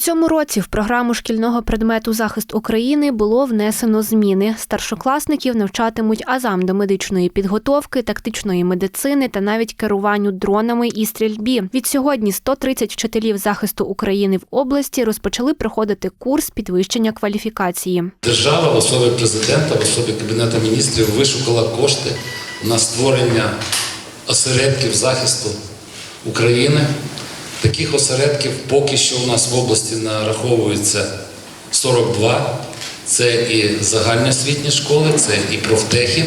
цьому році в програму шкільного предмету захист України було внесено зміни. Старшокласників навчатимуть азам до медичної підготовки, тактичної медицини та навіть керуванню дронами і стрільбі. Від сьогодні 130 вчителів захисту України в області розпочали проходити курс підвищення кваліфікації. Держава в особі президента, в особі Кабінету міністрів вишукала кошти на створення осередків захисту України. Таких осередків поки що у нас в області нараховується 42. Це і загальноосвітні школи, це і профтехи.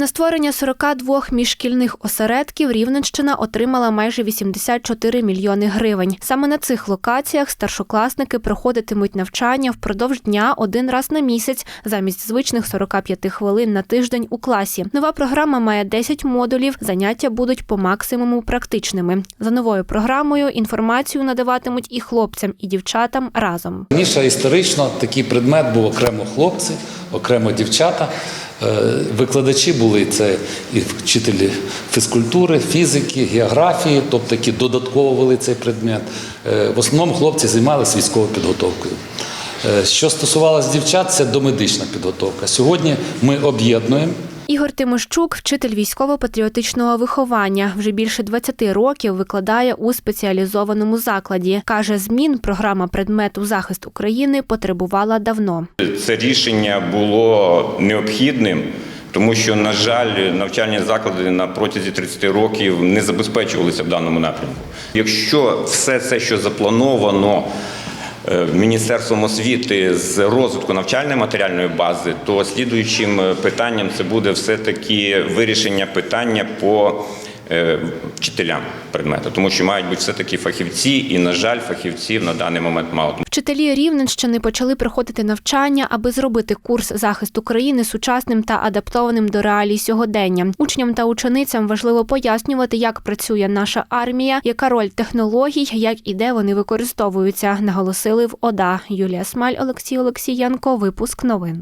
На створення 42 міжшкільних осередків Рівненщина отримала майже 84 мільйони гривень. Саме на цих локаціях старшокласники проходитимуть навчання впродовж дня один раз на місяць замість звичних 45 хвилин на тиждень у класі. Нова програма має 10 модулів. Заняття будуть по максимуму практичними. За новою програмою інформацію надаватимуть і хлопцям, і дівчатам разом. Раніше історично такий предмет був окремо хлопці, окремо дівчата. Е, Викладачі були це і вчителі фізкультури, фізики, географії, тобто які додатково вели цей предмет. Е, В основному хлопці займалися військовою підготовкою. Е, Що стосувалося дівчат, це домедична підготовка. Сьогодні ми об'єднуємо Ігор Тимощук, вчитель військово-патріотичного виховання, вже більше 20 років викладає у спеціалізованому закладі. Каже, змін програма предмету захист України потребувала давно. Це рішення було необхідним, тому що, на жаль, навчальні заклади на протязі 30 років не забезпечувалися в даному напрямку. Якщо все це, що заплановано Міністерством освіти з розвитку навчальної матеріальної бази, то слідуючим е, питанням це буде все-таки вирішення питання по е, вчителям предмету, тому що мають бути все-таки фахівці, і, на жаль, фахівців на даний момент мало. Вчителі Рівненщини почали проходити навчання, аби зробити курс захист України сучасним та адаптованим до реалій сьогодення. Учням та ученицям важливо пояснювати, як працює наша армія, яка роль технологій, як і де вони використовуються. Наголосили в ОДА. Юлія Смаль, Олексій Олексієнко. Випуск новин.